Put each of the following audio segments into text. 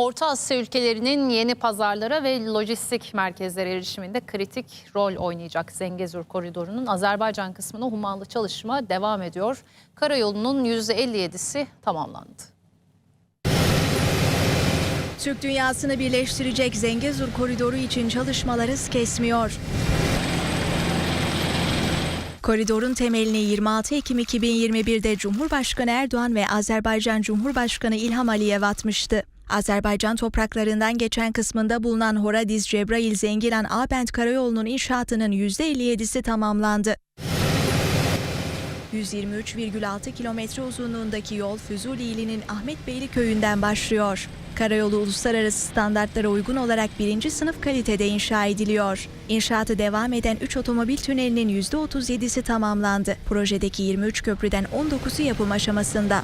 Orta Asya ülkelerinin yeni pazarlara ve lojistik merkezlere erişiminde kritik rol oynayacak Zengezur Koridoru'nun Azerbaycan kısmına hummalı çalışma devam ediyor. Karayolunun %57'si tamamlandı. Türk dünyasını birleştirecek Zengezur koridoru için çalışmalar hız kesmiyor. Koridorun temelini 26 Ekim 2021'de Cumhurbaşkanı Erdoğan ve Azerbaycan Cumhurbaşkanı İlham Aliyev atmıştı. Azerbaycan topraklarından geçen kısmında bulunan Horadiz Cebrail Zengilan Abent Karayolu'nun inşaatının %57'si tamamlandı. 123,6 kilometre uzunluğundaki yol Füzuli ilinin Ahmetbeyli köyünden başlıyor. Karayolu uluslararası standartlara uygun olarak birinci sınıf kalitede inşa ediliyor. İnşaatı devam eden 3 otomobil tünelinin %37'si tamamlandı. Projedeki 23 köprüden 19'u yapım aşamasında.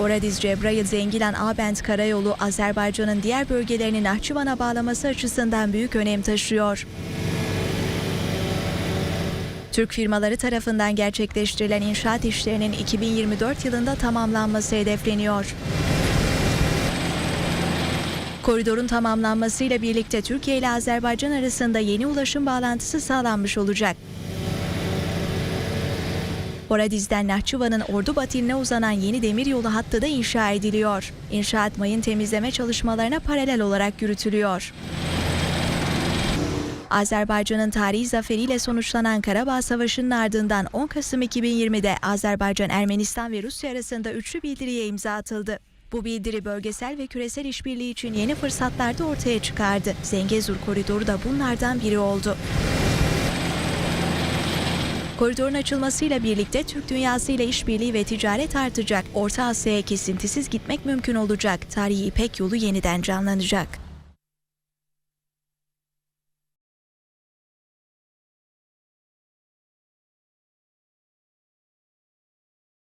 Oradiz Cebrail Zengilan Abent Karayolu Azerbaycan'ın diğer bölgelerini Nahçıvan'a bağlaması açısından büyük önem taşıyor. Türk firmaları tarafından gerçekleştirilen inşaat işlerinin 2024 yılında tamamlanması hedefleniyor. Koridorun tamamlanmasıyla birlikte Türkiye ile Azerbaycan arasında yeni ulaşım bağlantısı sağlanmış olacak. Boradiz'den Nahçıvan'ın Ordu Batiline uzanan yeni demiryolu hattı da inşa ediliyor. İnşaat mayın temizleme çalışmalarına paralel olarak yürütülüyor. Azerbaycan'ın tarihi zaferiyle sonuçlanan Karabağ Savaşı'nın ardından 10 Kasım 2020'de Azerbaycan, Ermenistan ve Rusya arasında üçlü bildiriye imza atıldı. Bu bildiri bölgesel ve küresel işbirliği için yeni fırsatlar da ortaya çıkardı. Zengezur koridoru da bunlardan biri oldu. Koridorun açılmasıyla birlikte Türk dünyası ile işbirliği ve ticaret artacak. Orta Asya'ya kesintisiz gitmek mümkün olacak. Tarihi İpek yolu yeniden canlanacak.